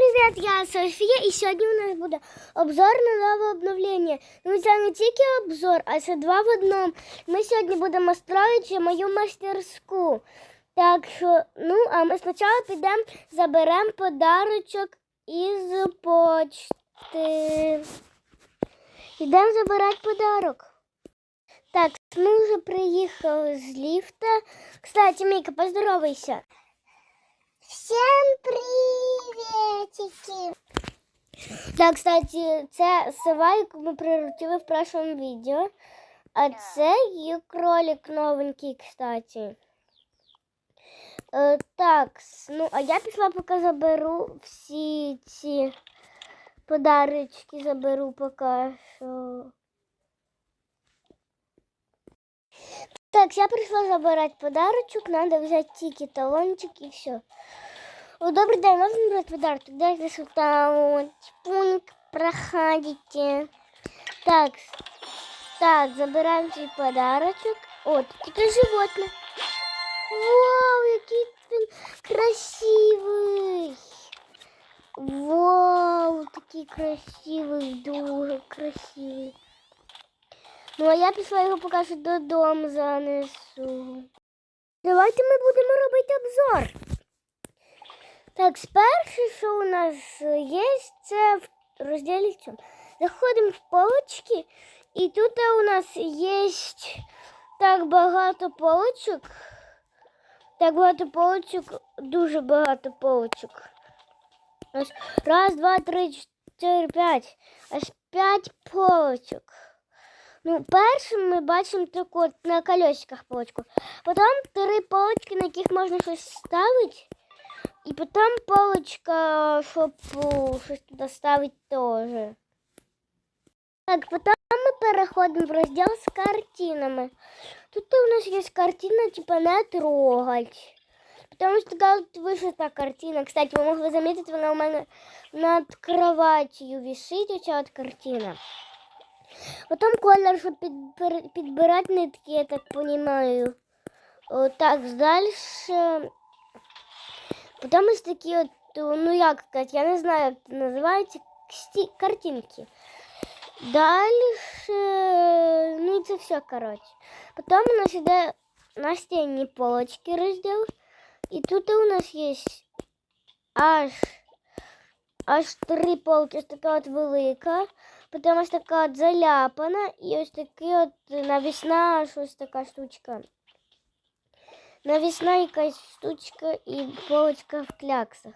Привіт, я Софія, і сьогодні у нас буде обзор на нове обновлення. Ну це не тільки обзор, а це два в одному. Ми сьогодні будемо строїти мою мастерську. Так що, ну, а ми спочатку підемо заберемо подарочок із почти. Йдемо забирати подарок. Так, ми вже приїхали з ліфта. Кстати, Міка, поздоровайся. Всем приветики! Так, кстати, це сова, яку ми приручили в прошлом відео. А це її кролик новенький, кстати. Е, так, с- ну, а я пішла поки заберу всі ці подарочки, заберу поки що. Так, я прийшла забирати подарочок, надо взяти тільки талончик і все. О, добрий день, можна брати подарок? Дайте що там от, пункт, проходите. Так, с- так, забираємо свій подарочок. О, тут таке животне. Вау, який він красивий. Вау, такий красивий, дуже красивий. Ну, а я пішла його поки що додому занесу. Давайте ми будемо робити обзор. Так, спершу, що у нас є, це в розділі цьому. Заходимо в полочки, і тут у нас є так багато полочок. Так багато полочок, дуже багато полочок. Ось раз, два, три, чотири, п'ять. Аж п'ять полочок. Ну, першим ми бачимо таку на колесиках полочку. Потім три полочки, на яких можна щось ставити. І потім полочка, щоб щось туди ставити теж. Так, потім ми переходимо в розділ з картинами. Тут у нас є картина, типа не трогать. Потому что такая вот вышита картина. Кстати, вы могли заметить, вона у мене над кроватью висить, оця от картина. Потім колір, щоб підбир- підбирати нитки, я так понимаю. О, так, далі. Потім ось такі от, о, ну як сказати, я не знаю, як це називається, ксті- картинки. Далі, ну і це все, коротше. Потім у нас іде настінні полочки розділ. І тут у нас є аж, аж три полки, ось така от велика. Потім ось така от заляпана і ось такий от навісна щось така штучка. Навісна якась штучка і полочка в кляксах.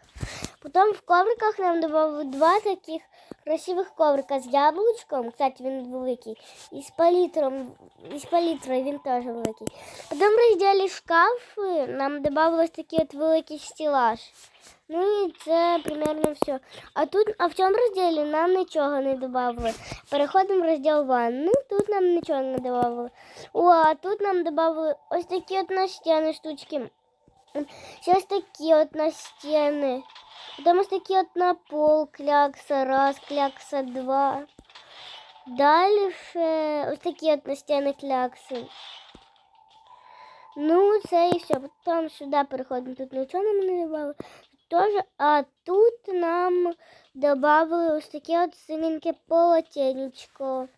Потім в ковриках нам додали два таких красивих коврика з яблучком. Кстати, він великий. І з палітром, і з палітрою він теж великий. Потім в розділі шкафи нам додавалось такий от великий стелаж. Ну і це примерно все. А тут, а в цьому розділі нам нічого не додавали. Переходимо в розділ ванни. Тут нам нічого не додавали. О, а тут нам додавали ось такі от настінні штучки. Ще ось такі от настінні. Потім ось такі от на пол клякса, раз, клякса, два. Далі ще ось такі от настінні клякси. Ну, це і все. Потім сюди переходимо. Тут нічого нам не додали. Тоже, а тут нам додали ось таке от синеньке полотенечко.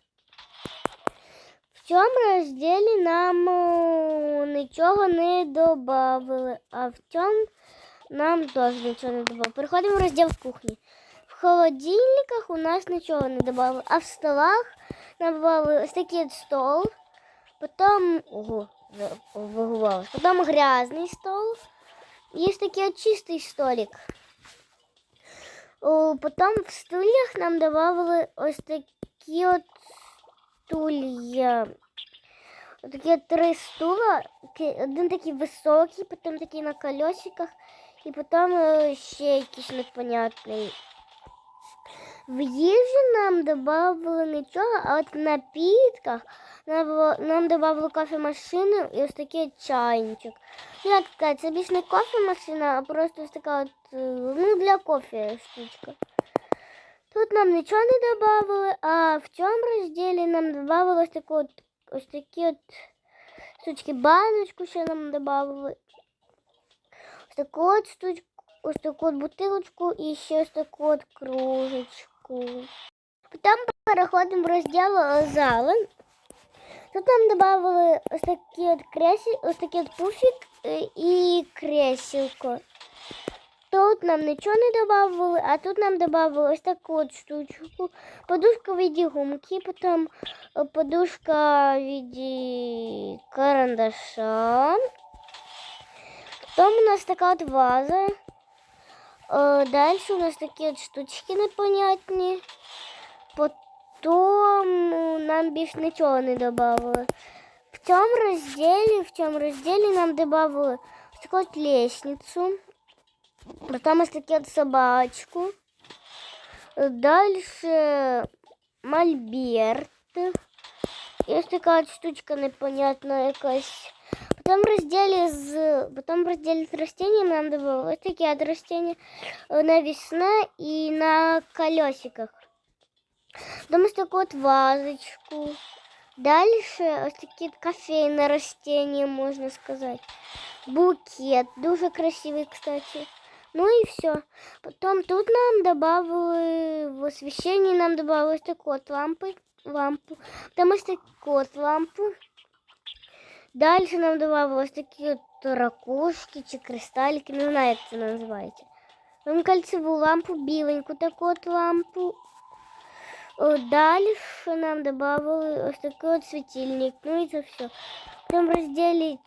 В цьому розділі нам о, нічого не додали, а в цьому нам теж нічого не додали. Переходимо в розділ кухні. В холодильниках у нас нічого не додали, а в столах нам додали ось такий от стол. Потім, ого, вигувалось. Потім грязний стол. Есть такий от чистий столик. О, потім в стульях нам додавали ось такі от стулья. Такі от три стула. Ки- Один такий високий, потім такий на колесиках, і потім е, ще якийсь непонятний. В їжі нам додавали нічого, а от в напітках нам, було- нам додавали кофемашину і ось такий чайничок. Ну, Як сказати, це більш не кофемашина, а просто ось така от, е, ну, для кофе штучка. Тут нам нічого не додавали, а в цьому розділі нам додавали ось таку от, ось такі от штучки, баночку ще нам додавали. Ось таку от штучку ось таку от бутилочку і ще ось таку от кружечку. Потім переходимо в розділ е, зали. Тут нам додали ось такі от кресі, ось такий от пуфік е, і кресілко. Тут нам нічого не додавали, а тут нам додали ось таку от штучку. Подушка в виді гумки, потім е, подушка в виді карандаша. Потім у нас така от ваза. Е, Далі у нас такі от штучки непонятні. Потім нам більше нічого не додали. В цьому розділі, в цьому розділі нам додали ось таку от лестницю. Потом ось такі от собачку. Дальше мольберт. І ось така от штучка непонятна якась. Потом в розділі з потом в розділі з растениями нам добавили ось такі от растения е, навісне і на колесиках. Потом ось таку от вазочку. Дальше ось такі от кофейне растения, можна сказати. Букет. Дуже красивий, кстати. Ну и все. Потом тут нам добавили в освещении нам добавили ось таку от лампу, лампу. Потом ось таку от лампу. Дальше нам добавили ось такі от ракушки чи кристалики, не знаю, як це називається. Потім кольцеву лампу, біленьку таку от лампу. О, Дальше нам добавили ось такий от світильник. Ну і це все. Потім розділі,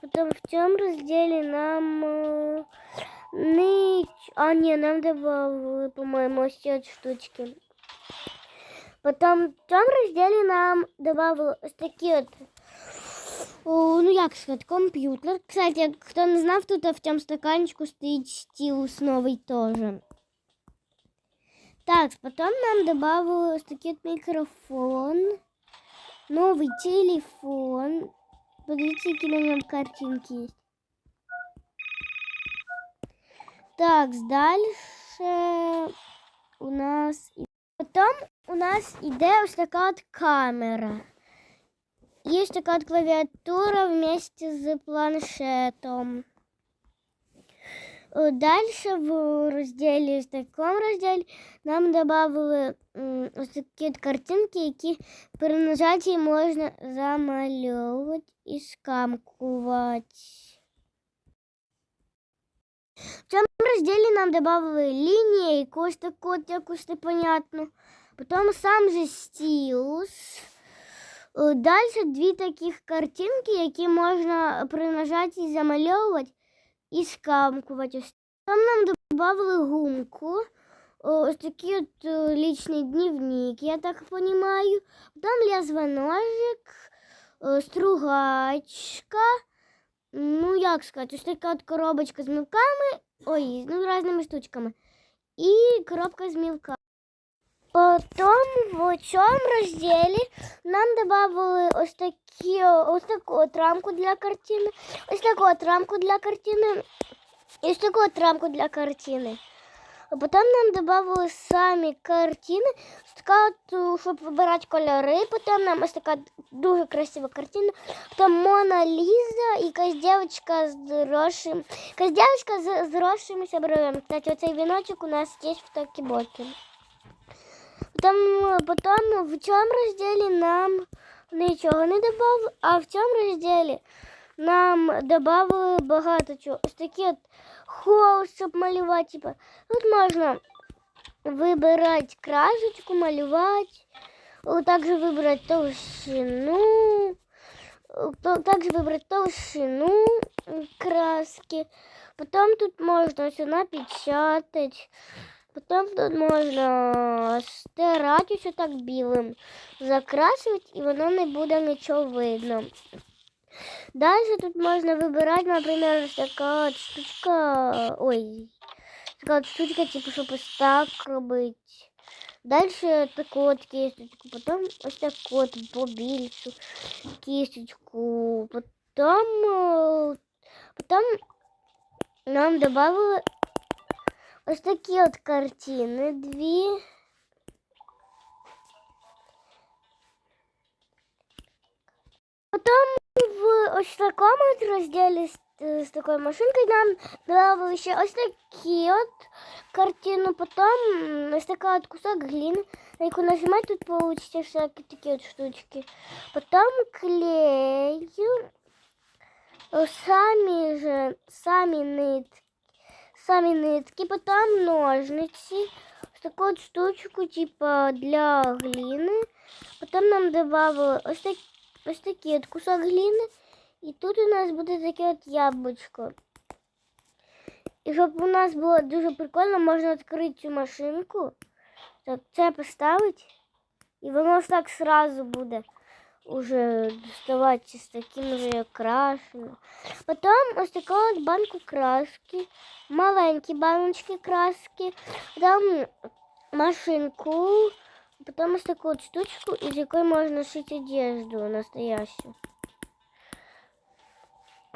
потім в цьому розділі нам е, ніч... А, ні, нам добавили, по-моєму, ось ці от штучки. Потім в цьому розділі нам добавили ось такі от о, ну як сказати, комп'ютер. Кстати, хто не знав, тут в цьому стаканчику стоїть стілус новий теж. Так, потом нам добавили ось такий от мікрофон, новий телефон. Подивіться, які на ньому картинки є. Так, дальше у нас і- потім у нас іде ось така от камера. Є ось така от клавіатура вместе з планшетом. Далі в розділі, в такому розділі нам додали м, ось такі от картинки, які при нажатті можна замальовувати і скамкувати. В цьому розділі нам додали лінійку, ось таку от якусь непонятну. Потім сам же стілус. Далі дві таких картинки, які можна при нажатті замальовувати і скамкувати. Там нам додали гумку. Ось такий от е, лічний дневник, я так розумію. Там лезвоножик, е, стругачка. Ну, як сказати, ось така от коробочка з мілками. Ой, ну, різними штучками. І коробка з мілками. Потім в цьому розділі нам додали ось такі, ось таку от рамку для картини, ось таку от рамку для картини і ось таку от рамку для картини. А потім нам додали самі картини, ось така от, щоб вибирати кольори. Потім нам ось така дуже красива картина. Потім Мона Ліза і якась дівчинка з росшим, якась дівчинка з, з розшимися бровями. Кстати, оцей віночок у нас є в токі-бокі. Потім, потім в цьому розділі нам нічого не додали, а в цьому розділі нам додали багато чого. Ось такі от холст, щоб малювати. Типа. Тут можна вибирати красочку, малювати, О, також вибрати толщину, то- також вибрати толщину краски. Потім тут можна все напечатать. Потім тут можна стирати все так білим, закрашувати і воно не буде нічого видно. Далі тут можна вибирати, наприклад, ось така от штучка. Ой, така от штучка, типу, щоб ось так робити. Далі таку от кисточку, потім ось таку от побільшу кисточку. Потім, е, потім нам додали ось такі от картини дві. Потім в ось такому от розділі е, з такою машинкою нам додали ще ось такі от картину, потім м, ось така от кусок глини, на яку нажимати, тут получиться всякі такі от штучки. Потім клею, е, самі же, самі нитки, Самі нитки, потім ножниці, ось таку от штучку, типа для глини. Потім нам додали ось, так, ось такий от кусок глини. І тут у нас буде таке от яблучко. І щоб у нас було дуже прикольно, можна відкрити цю машинку. Так, це поставити. І воно так сразу буде уже доставати з таким же крашеним. Потім ось така от банку краски, маленькі баночки краски, там машинку, потім ось таку от штучку, із якої можна шити одежду настоящую.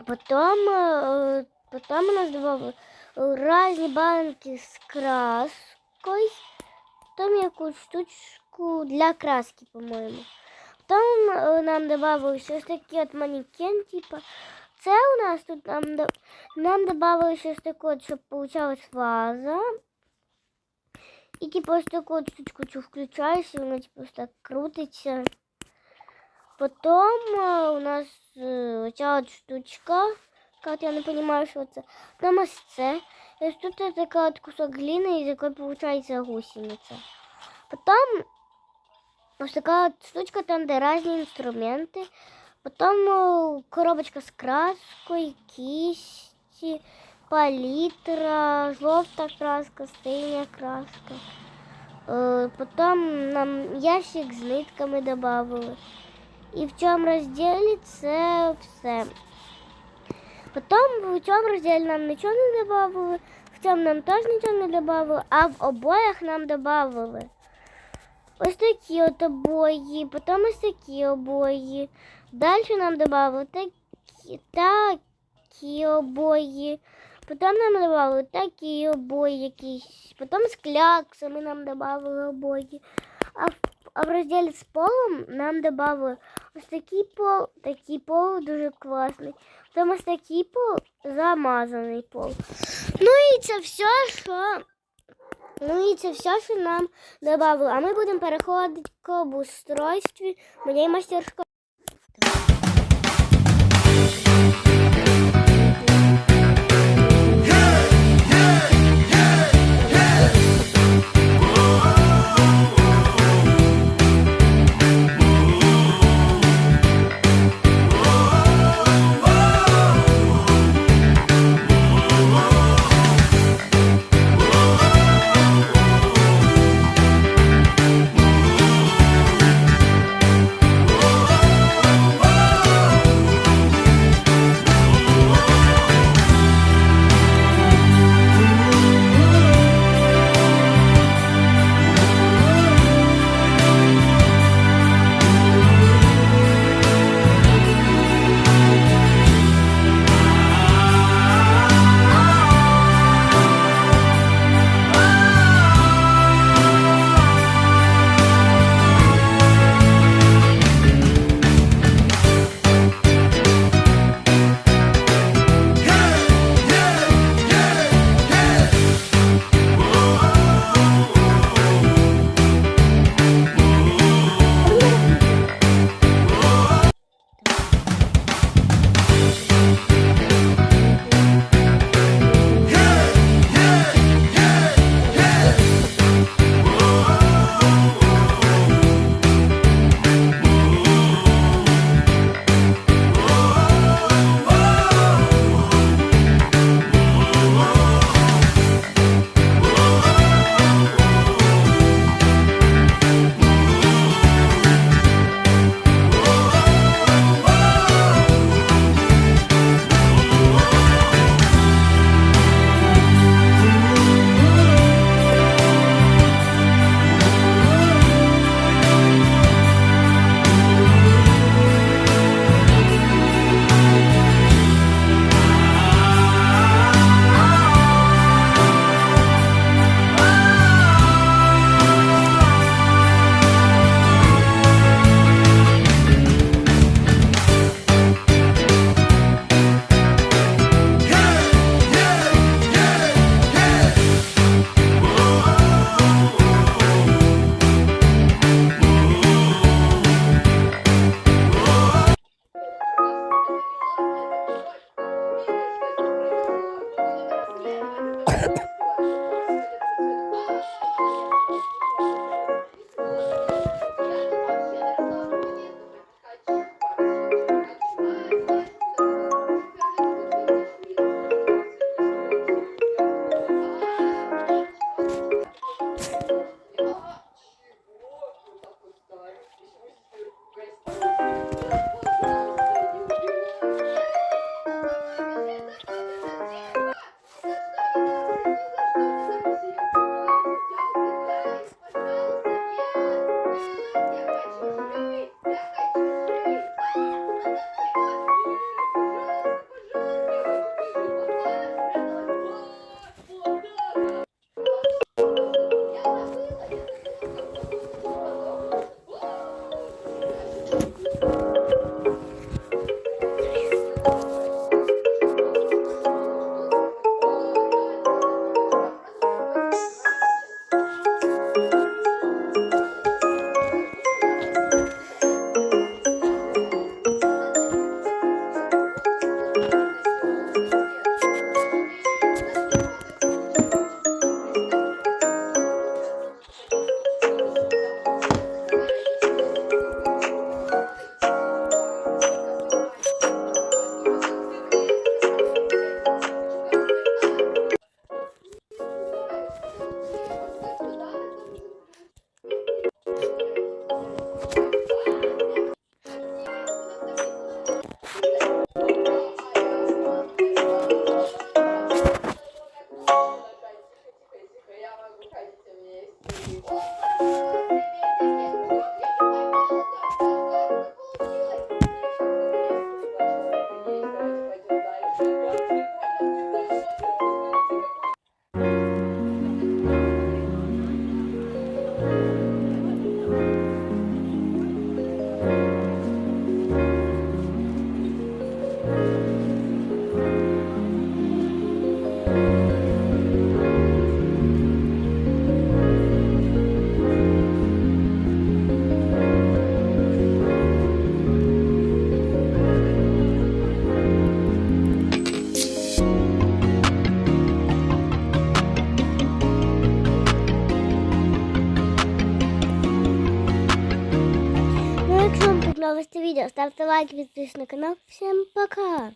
Потом, э, потом у нас добавили разные банки с краской. Потом якусь штучку для краски, по-моєму. Потом э, нам добавили щось таке от манекен, типа. Це у нас тут нам, нам добавили щось таке, от, щоб получалась ваза. І типу ось таку от штучку цю включаєш, і воно типу так крутиться. Потом е, у нас е, оця от штучка, от я не розумію, що це. Потім ось це. І ось тут така от кусок глини, із якої виходить гусениця. Потім ось така от штучка, там де різні інструменти. Потім е, коробочка з краскою, кисті, палітра, жовта краска, синя краска. Е, Потім нам ящик з нитками додали. І в цьому розділі це все. Потім в цьому розділі нам нічого не додали, в цьому нам теж нічого не додали, а в обоях нам додали. Ось такі от обої, потім ось такі обої. Далі нам додали такі, такі обої. Потім нам додали такі обої якісь. Потім з кляксами нам додали обої. А в, а в розділі з полом нам додали ось такий пол, такий пол дуже класний. Потім ось такий пол, замазаний пол. Ну і це все, що. Ну і це все, що нам додали. А ми будемо переходити к обустройстві моєї мастерської. Ну, якщо вам понравилось це відео, ставте лайк, підписуйтесь на канал. Всім пока!